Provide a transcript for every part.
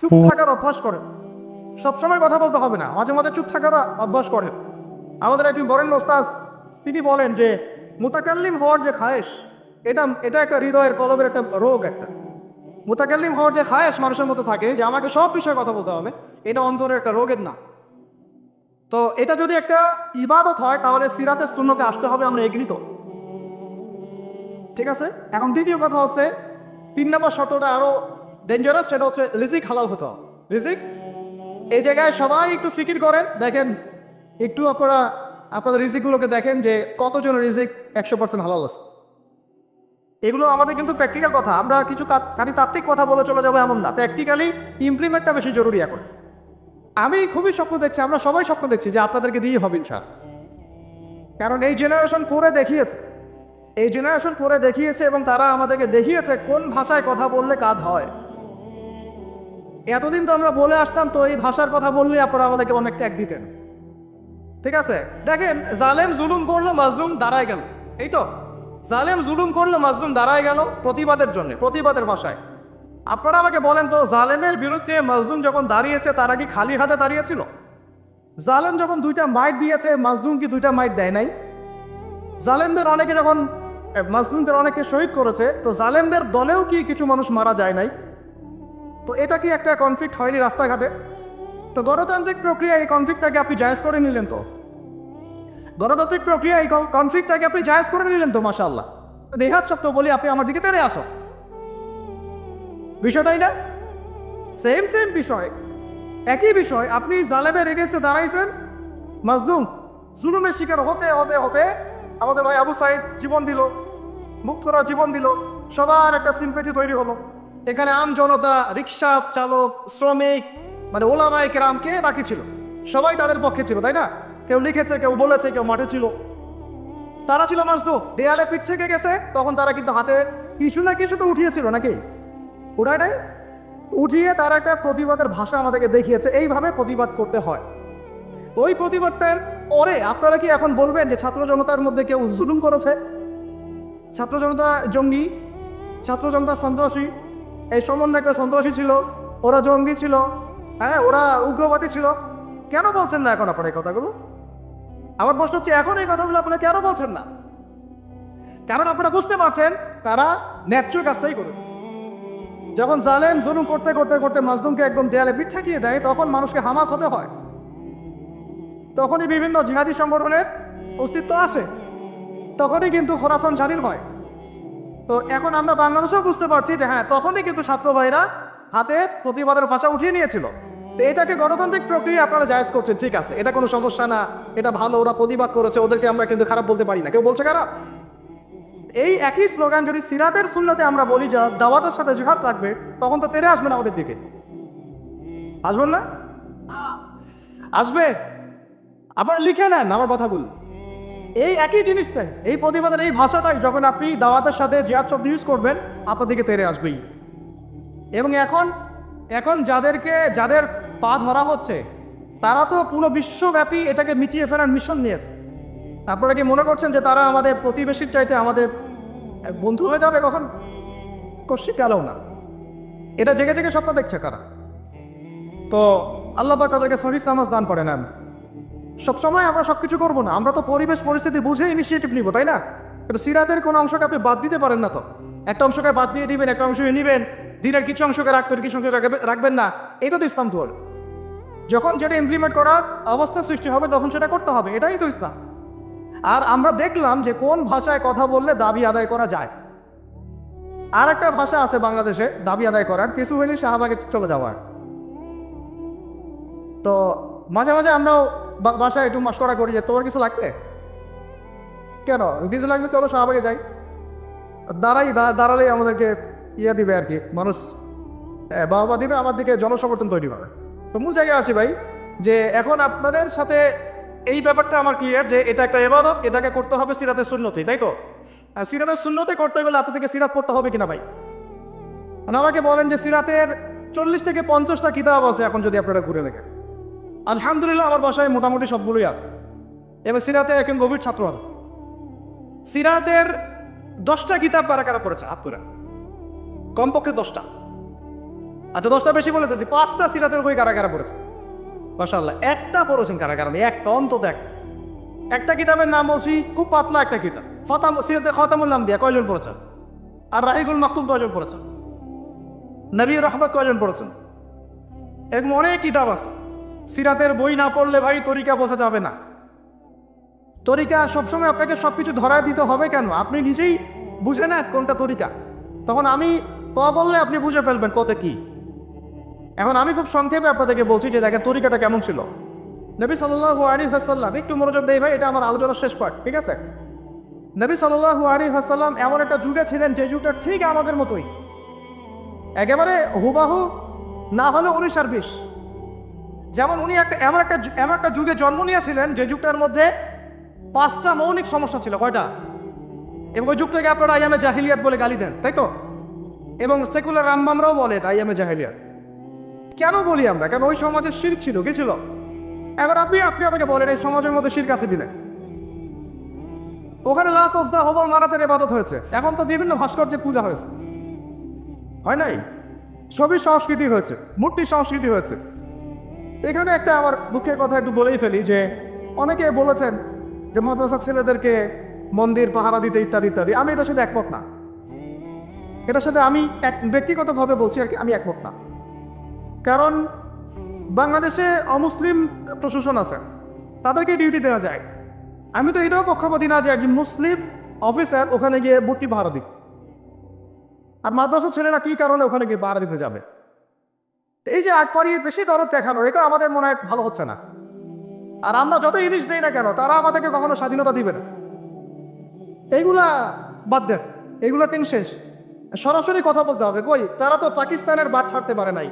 চুপ থাকার অভ্যাস করেন সবসময় কথা বলতে হবে না। মাঝে মাঝে চুপ থাকার অভ্যাস করেন আমাদের একজন বরেন ওস্তাজ তিনি বলেন যে মুতাকাল্লিম হওয়ার যে খায়েশ এটা এটা একটা হৃদয়ের কলবের একটা রোগ একটা। মুতাকাল্লিম হওয়ার যে খায়েশ মানুষের মতো থাকে যে আমাকে সব বিষয়ে কথা বলতে হবে এটা অন্তরের একটা রোগের না। তো এটা যদি একটা ইবাদত হয় তাহলে সিরাতের শূন্যতে আসতে হবে আমরা এগৃত ঠিক আছে? এখন দ্বিতীয় কথা হচ্ছে তিন নম্বর শর্তটা আরও ডেঞ্জারাস সেটা হচ্ছে রিজিক হালাল হতো। রিজিক? এই জায়গায় সবাই একটু ফিকির করেন। দেখেন, একটু আপনারা আপনাদের রিজিকগুলোকে দেখেন যে কতজন রিজিক একশো পার্সেন্ট হালাল আছে। এগুলো আমাদের কিন্তু প্র্যাকটিক্যাল কথা। আমরা কিছু খালি তাত্ত্বিক কথা বলে চলে যাব এমন না। প্র্যাকটিক্যালি ইমপ্লিমেন্টটা বেশি জরুরি এখন। আমি খুবই স্বপ্ন দেখছি, আমরা সবাই স্বপ্ন দেখছি যে আপনাদেরকে দিয়ে হবে ইনশাল কারণ এই জেনারেশন পরে দেখিয়েছে। এই জেনারেশন পরে দেখিয়েছে এবং তারা আমাদেরকে দেখিয়েছে কোন ভাষায় কথা বললে কাজ হয়। এতদিন তো আমরা বলে আসতাম, তো এই ভাষার কথা বললে আপনারা আমাদেরকে অনেক ত্যাগ দিতেন। ঠিক আছে? দেখেন, জালেম জুলুম করল, মাজলুম দাঁড়ায় গেল। এই তো, জালেম জুলুম করল, মাজলুম দাঁড়ায় গেল প্রতিবাদের জন্য, প্রতিবাদের ভাষায়। আপনারা আমাকে বলেন তো, জালেমের বিরুদ্ধে মাজলুম যখন দাঁড়িয়েছে, তারা কি খালি হাতে দাঁড়িয়েছিল? জালেম যখন দুইটা মাইট দিয়েছে, মাজলুম কি দুইটা মাইট দেয় নাই? জালেমদের অনেকে যখন মাজলুমদের অনেকে শহীদ করেছে, তো জালেমদের দলেও কি কিছু মানুষ মারা যায় নাই? তো এটা কি একটা কনফ্লিক্ট হয়নি রাস্তাঘাটে? তো গণতান্ত্রিক প্রক্রিয়া এই কনফ্লিক্টটাকে আপনি জায়েজ করে নিলেন তো? গণতান্ত্রিক প্রক্রিয়া এই কনফ্লিক্টটাকে আপনি জায়েজ করে নিলেন তো মাশাল্লাহ দেহাত সত্য বলি আপনি আমার দিকে তেড়ে আসো। বিষয়টাই না? সেম সেম বিষয়। একই বিষয়, আপনি জালেমের এগেস্টে দাঁড়াইছেন। মাজলুম, জুলুমের শিকার হতে হতে হতে আমাদের ভাই আবু সাইদ জীবন দিল, মুক্তরা জীবন দিল, সবার একটা সিম্পেথি তৈরি হলো। এখানে আম জনতা, রিক্সা চালক, শ্রমিক মানে ওলা ওলামাই কেরাম কে বাকি ছিল? সবাই তাদের পক্ষে ছিল, তাই না? কেউ লিখেছে, কেউ বলেছে, কেউ মাঠে ছিল। তারা ছিল মাজদু দেয়ালে পিঠ থেকে গেছে, তখন তারা কিন্তু হাতে কিছু না কিছু তো উঠিয়েছিল নাকি? উঠায় নাই? উঠিয়ে তারা একটা প্রতিবাদের ভাষা আমাদেরকে দেখিয়েছে, এইভাবে প্রতিবাদ করতে হয়। ওই প্রতিবাদটার পরে আপনারা কি এখন বলবেন যে ছাত্র জনতার মধ্যে কেউ জুলুম করেছে? ছাত্র জনতা জঙ্গি, ছাত্র জনতা সন্ত্রাসী এই সম্বন্ধে একটা সন্ত্রাসী ছিল, ওরা জঙ্গি ছিল হ্যাঁ ওরা উগ্রবাদী ছিল। কেন বলছেন না এখন আপনারা এই কথাগুলো? আমার প্রশ্ন হচ্ছে, এখন এই কথাগুলো আপনারা কেন বলছেন না? কারণ আপনারা বুঝতে পারছেন, তারা ন্যায্য কাজটাই করেছে। যখন জালেম জুলুম করতে করতে করতে মাজলুমকে একদম দেয়ালে পিঠ ঠেকিয়ে দেয়, তখন মানুষকে হামাস হতে হয়। তখনই বিভিন্ন জিহাদি সংগঠনের অস্তিত্ব আসে। তখনই কিন্তু খোরাসান স্বাধীন হয়। তো এখন আমরা বাংলাদেশেও বুঝতে পারছি যে হ্যাঁ তখনই কিন্তু ছাত্র ভাইরা হাতে প্রতিবাদের ভাষা উঠিয়ে নিয়েছিল। তো এটাকে গণতান্ত্রিক প্রক্রিয়া আপনারা জায়েজ করছেন, ঠিক আছে। এটা কোনো সমস্যা না, এটা ভালো, ওরা প্রতিবাদ করেছে, ওদেরকে আমরা কিন্তু খারাপ বলতে পারি না। কেউ বলছে খারাপ? এই একই স্লোগান যদি সিরাতের শূন্যতে আমরা বলি, যা দাওয়াতের সাথে জিহাদ থাকবে, তখন তো তেরে আসবেন আমাদের দিকে। আসবেন না? আসবে। আবার লিখে নেন, আমার কথা বলি এই একই জিনিসটাই, এই প্রতিবাদের এই ভাষাটাই যখন আপনি দাওয়াতের সাথে জিহাদ শব্দ ইউজ করবেন, আপনার দিকে তেরে আসবেই। এবং এখন এখন যাদেরকে, যাদের পা ধরা হচ্ছে, তারা তো পুরো বিশ্বব্যাপী এটাকে মিটিয়ে ফেরার মিশন নিয়েছে। আপনারা কি মনে করছেন যে তারা আমাদের প্রতিবেশীর চাইতে আমাদের বন্ধু হয়ে যাবে কখন? কশি গেলেও না। এটা জেগে জেগে স্বপ্ন দেখছে কারা। তো আল্লাহ তাদেরকে সহি সামাজ দান করে নেন সবসময় আমরা সব কিছু করব না। আমরা তো পরিবেশ, পরিস্থিতি বুঝে ইনিশিয়েটিভ নিব, তাই না? কিন্তু সিরাতের কোনো অংশকে আপনি বাদ দিতে পারেন না তো। একটা অংশকে বাদ দিয়ে দিবেন, একটা অংশকে নিবেন, দিনের কিছু অংশকে রাখবেন, কিছু অংশকে রাখবে- রাখবেন না। এটা তো ইসলাম ধর যখন যেটা ইমপ্লিমেন্ট করার অবস্থা সৃষ্টি হবে, তখন সেটা করতে হবে। এটাই তো ইসলাম। আর আমরা দেখলাম যে কোন ভাষায় কথা বললে দাবি আদায় করা যায়। আর একটা ভাষা আছে বাংলাদেশে, দাবি আদায় করার। কিছু হইলে শাহবাগে চলে যাওয়ার। তো মাঝে মাঝে আমরাও বাসায় একটু মস্করা করি যে তোমার কিছু লাগবে? কেন? কিছু লাগবে চলো শাহবাগে যাই। দাঁড়াই দাঁড়ালেই আমাদেরকে ইয়ে দিবে আর কি মানুষ হ্যাঁ, বাবা দিবে আমার দিকে জনসমর্থন তৈরি হবে। তো মূল জায়গায় আসি ভাই যে এখন আপনাদের সাথে এই ব্যাপারটা আমার ক্লিয়ার যে এটা একটা এবাদত এটাকে করতে হবে সিরাতের শূন্যতেই তাই তো? সিরাতের শূন্যতে করতে গেলে আপনাদেরকে সিরাত পড়তে হবে কিনা ভাই? মানে আমাকে বলেন যে সিরাতের চল্লিশ থেকে পঞ্চাশটা কিতাব আছে এখন যদি আপনারা ঘুরে দেখেন। আলহামদুলিল্লাহ, আমার বাসায় মোটামুটি সবগুলোই আছে। এবং সিরাতের একজন গভীর ছাত্র আমি সিরাতের দশটা কিতাব কারা কারা পড়েছে? হাত করে কমপক্ষে দশটা। আচ্ছা দশটা বেশি বলে দিয়েছি পাঁচটা সিরাতের বই কারা কারা পড়েছে? মাসাল্লাহ একটা পড়েছেন কারা কারা? একটা, অন্তত এক একটা কিতাবের নাম বলছি, খুব পাতলা একটা কিতাব। ফতাম সিরাতে খতামুল নাম দিয়া কয়জন পড়েছেন? আর রাহিগুল মাহতুম কয়জন পড়েছেন? নবী রহমত কয়জন পড়েছেন? এরকম অনেক কিতাব আছে। সিরাতের বই না পড়লে ভাই তরিকা বোঝা যাবে না। তরিকা সবসময় আপনাকে সব কিছু ধরায় দিতে হবে কেন? আপনি নিজেই বুঝে না কোনটা তরিকা। তখন আমি ক বললে আপনি বুঝে ফেলবেন কত কি। এখন আমি খুব সংক্ষেপে আপনাদেরকে বলছি যে দেখেন তরিকাটা কেমন ছিল। নবী সাল্লাহু আলী হাসাল্লাম একটু মনোযোগ দেই ভাই, এটা আমার আলোচনার শেষ পার্ট ঠিক আছে? নবী সাল্লাহু আলী হাসাল্লাম এমন একটা যুগে ছিলেন যে যুগটা ঠিক আমাদের মতোই। একেবারে হুবাহু না হলে উনিশ আর বিশ। যেমন উনি একটা, এমন একটা এমন একটা যুগে জন্ম নিয়েছিলেন যে যুগটার মধ্যে পাঁচটা মৌলিক সমস্যা ছিল, কয়টা? এবং ওই যুগটাকে আপনারা আইয়ামে জাহিলিয়াত বলে গালি দেন, তাই তো? এবং সেকুলার রামবামরাও বলে এটা আইয়ামে জাহিলিয়াত। কেন বলি আমরা? কেন ওই সমাজের শির ছিল, কি ছিল? এখন আপনি আপনি আমাকে বলেন, এই সমাজের মধ্যে শির কাছে বিলে ওখানে লাখ হবল মারাতের এবাদত হয়েছে। এখন তো বিভিন্ন ভাস্কর্যে পূজা হয়েছে। হয় নাই? ছবি সংস্কৃতি হয়েছে মূর্তি সংস্কৃতি হয়েছে। এখানে একটা আমার দুঃখের কথা একটু বলেই ফেলি যে অনেকে বলেছেন যে মাদ্রাসা ছেলেদেরকে মন্দির, পাহারা দিতে ইত্যাদি ইত্যাদি। আমি এটার সাথে একমত না। এটার সাথে আমি এক, ব্যক্তিগতভাবে বলছি আর কি, আমি একমত না। কারণ বাংলাদেশে অমুসলিম প্রশাসন আছে, তাদেরকে ডিউটি দেওয়া যায়। আমি তো এটাও পক্ষপাতি না যে একজন মুসলিম অফিসার ওখানে গিয়ে মূর্তি পাহারা দিক। আর মাদ্রাসা ছেলেরা কী কারণে ওখানে গিয়ে পাহারা দিতে যাবে? এই যে আকবরী বেশি দরদ দেখানো, এটা আমাদের মনে হয় ভালো হচ্ছে না। আর আমরা যত ইলিশ দিই না কেন, তারা আমাদেরকে কখনো স্বাধীনতা দিবে না। এইগুলা বাদ দেন, এইগুলা তিন শেষ। সরাসরি কথা বলতে হবে, কই, তারা তো পাকিস্তানের বাদ ছাড়তে পারে নাই।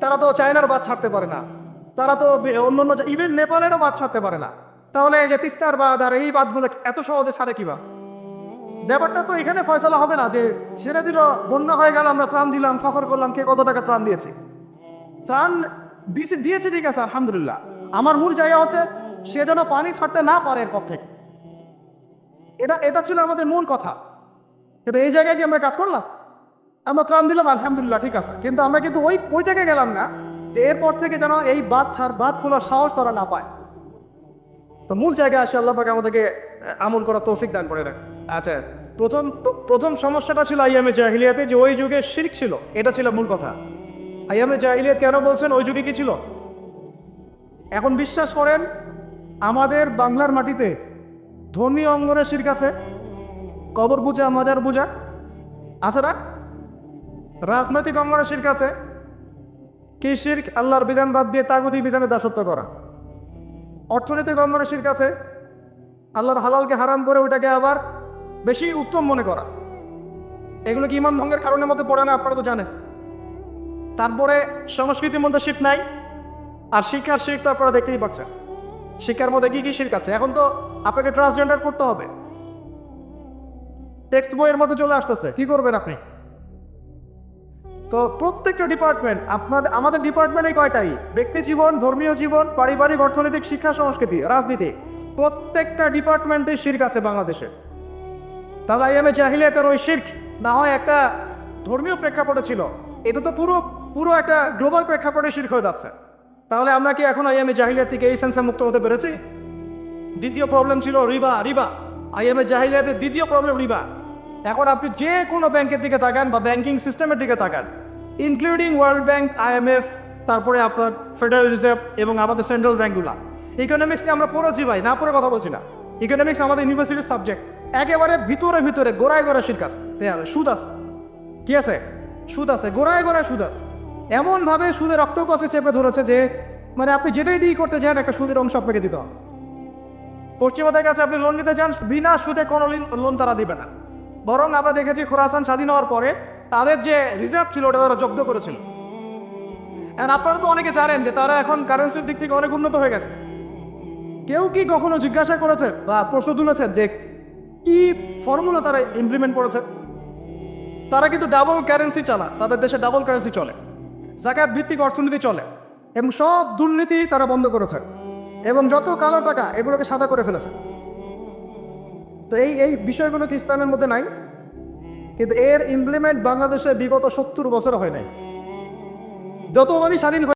তারা তো চায়নার বাদ ছাড়তে পারে না। তারা তো অন্য অন্য ইভেন নেপালেরও বাদ ছাড়তে পারে না। তাহলে এই যে তিস্তার বাদ আর এই বাদগুলো এত সহজে ছাড়ে কিবা ব্যাপারটা তো এখানে ফয়সলা হবে না যে ছেড়ে দিল বন্যা হয়ে গেল, আমরা ত্রাণ দিলাম, ফখর করলাম, কে কত টাকা ত্রাণ দিয়েছি। ত্রাণ দিয়েছে দিয়েছে ঠিক আছে, আলহামদুলিল্লাহ। আমার মূল জায়গা হচ্ছে সে যেন পানি ছাড়তে না পারে এর পর থেকে। এটা এটা ছিল আমাদের মূল কথা। কিন্তু এই জায়গায় কি আমরা কাজ করলাম? আমরা ত্রাণ দিলাম, আলহামদুলিল্লাহ, ঠিক আছে। কিন্তু আমরা কিন্তু ওই ওই জায়গায় গেলাম না যে এরপর থেকে যেন এই বাদ ছাড় বাদ খোলার সাহস তারা না পায়। তো মূল জায়গায় আসে আল্লাহ পাক আমাদেরকে আমল করার তৌফিক দান করে রাখ আচ্ছা প্রথম প্র- প্রথম সমস্যাটা ছিল আইয়ামে জাহিলিয়াতে যে ওই যুগে শিরিক ছিল। এটা ছিল মূল কথা। আইয়ামে জাহিলিয়াত কেন বলছেন ওই যুগে কি ছিল? এখন বিশ্বাস করেন, আমাদের বাংলার মাটিতে ধর্মীয় অঙ্গনের আছে। কবর পূজা মাজার পূজা আছে না? রাজনৈতিক অঙ্গনের আছে। কি শির্ক? আল্লাহর বিধান বাদ দিয়ে তাগুতি বিধানে দাসত্ব করা। অর্থনৈতিক অঙ্গনের আছে। আল্লাহর হালালকে হারাম করে ওটাকে আবার বেশি উত্তম মনে করা। এগুলো কি ইমান ভঙ্গের কারণের মধ্যে পড়ে না? আপনারা তো জানেন। তারপরে সংস্কৃতির মধ্যে শিখ নাই। আর শিক্ষার শিখ তো আপনারা দেখতেই পাচ্ছেন। শিক্ষার মধ্যে কি কি শির্ক আছে? এখন তো আপনাকে ট্রান্সজেন্ডার করতে হবে। টেক্সট বইয়ের মধ্যে চলে আসতেছে। কি করবেন আপনি? তো প্রত্যেকটা ডিপার্টমেন্ট আপনাদের আমাদের ডিপার্টমেন্টে কয়টাই? ব্যক্তি জীবন, ধর্মীয় জীবন, পারিবারিক, অর্থনৈতিক, শিক্ষা, সংস্কৃতি, রাজনীতি, প্রত্যেকটা ডিপার্টমেন্টে শির্ক আছে বাংলাদেশে। তাহলে আইএমএ জাহিলিয়াতের ওই শির্ক না হয় একটা ধর্মীয় প্রেক্ষাপটে ছিল। এটা তো পুরো পুরো একটা গ্লোবাল প্রেক্ষাপটে শির্ক হয়ে যাচ্ছে। তাহলে আমরা কি এখন আইএমএ জাহিলিয়াত থেকে এই সেন্সে মুক্ত হতে পেরেছি? দ্বিতীয় প্রবলেম ছিল রিবা রিবা। আইএমএ জাহিলিয়াতের দ্বিতীয় প্রবলেম রিবা। এখন আপনি যে কোনো ব্যাংকের দিকে তাকান বা ব্যাংকিং সিস্টেমের দিকে তাকান ইনক্লুডিং ওয়ার্ল্ড ব্যাংক আইএমএফ তারপরে আপনার ফেডারেল রিজার্ভ এবং আমাদের সেন্ট্রাল ব্যাংকগুলো ইকোনমিক্স নিয়ে আমরা পড়েছি ভাই, না পড়ে কথা বলছি না। ইকোনমিক্স আমাদের ইউনিভার্সিটির সাবজেক্ট একেবারে ভিতরে ভিতরে, গোড়ায় গোড়ায় শিরকাস সুদ আছে। কি আছে? সুদ আছে, গোড়ায় গোড়ায় সুদ আছে। এমনভাবে সুদের অক্টোপাসে চেপে ধরেছে যে মানে আপনি যেটাই দিয়ে করতে চান, একটা সুদের অংশ আপনাকে দিতে হবে। পশ্চিমাদের কাছে আপনি লোন নিতে চান, বিনা সুদে কোনো লোন তারা দিবে না। বরং আমরা দেখেছি খোরাসান স্বাধীন হওয়ার পরে তাদের যে রিজার্ভ ছিল, ওটা তারা জব্দ করেছিল। আপনারা তো অনেকে জানেন যে তারা এখন কারেন্সির দিক থেকে অনেক উন্নত হয়ে গেছে। কেউ কি কখনো জিজ্ঞাসা করেছে বা প্রশ্ন তুলেছেন যে, কি ফর্মুলা তারা ইমপ্লিমেন্ট করেছে? তারা কিন্তু ডাবল কারেন্সি চালা তাদের দেশে ডাবল কারেন্সি চলে। জাকাত ভিত্তিক অর্থনীতি চলে এবং সব দুর্নীতি তারা বন্ধ করেছে এবং যত কালো টাকা এগুলোকে সাদা করে ফেলেছে। তো এই এই বিষয়গুলো কি ইসলামের মধ্যে নাই? কিন্তু এর ইমপ্লিমেন্ট বাংলাদেশে বিগত সত্তর বছর হয় নাই। যতবারই স্বাধীন